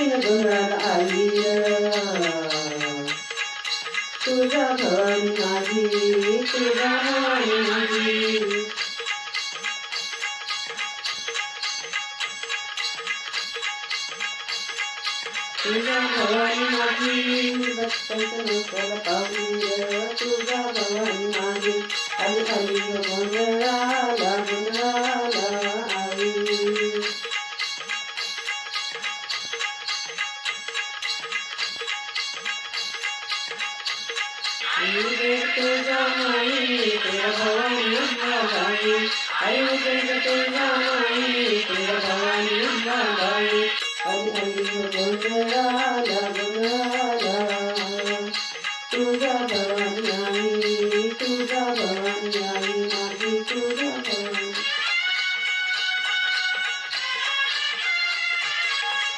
आली तुझा भवानी माझी, तुझा भवानी माझी तुझा भवानी माझी नसलं तुझा भवानी माझी आली तुझा माई तुझा भवानी अंबाबाई आई तुझा तुझा माई तुझा भवानी अंबाबाई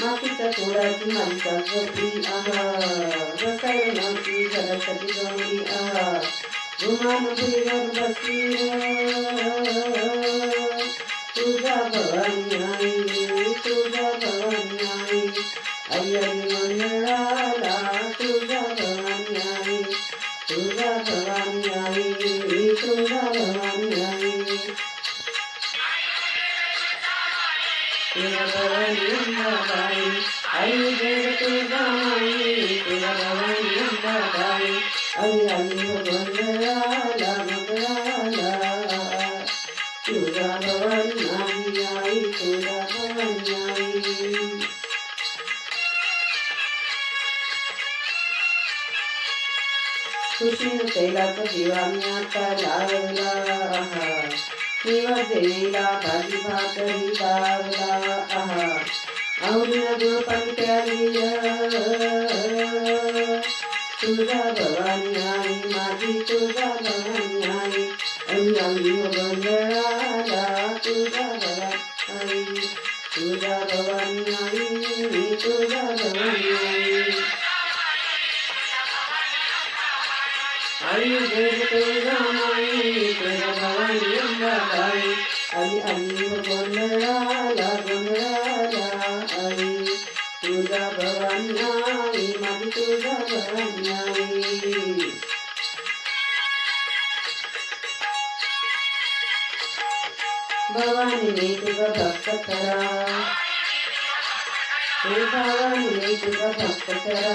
मातीच्या तोडाची माणसा गपली आहा रसायन नव्हती घरासाठी जमली आहा गुमान भुईवर बसली तुझा भवानी आई तुझा भवानी आई आई मंडळाला तुझा तुझा भवानी अंबाबाई आई जग तुझा माई तुझा भवानी अंबाबाई आई आई हो गोंधळाला गोंधळाला तुझा भवानी आई आई तुझा भवानी आई खुशीन कैलाचा दिवा मी आता लावला आहा किंवा देवीला भाजी भाकरी लावला आहा आवडीनं गोड पाणी प्याली तुझा भवानी आई माझी तुझा भवानी आई आई आम्ही गोंधळाला तुझा भवानी आई तुझा भवानी आई तुझा भवानी आई आई जय तुझा అది అన్ని గుణరాల గుణరాల అది తుద భవన్నాయి మది తుద భవన్నాయి. భవాని నీకుగా భక్తకరా ఏ Bhavani నీకుగా భక్తకరా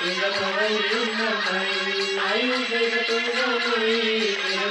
Ainda tô aí, ainda tô aí, ainda tô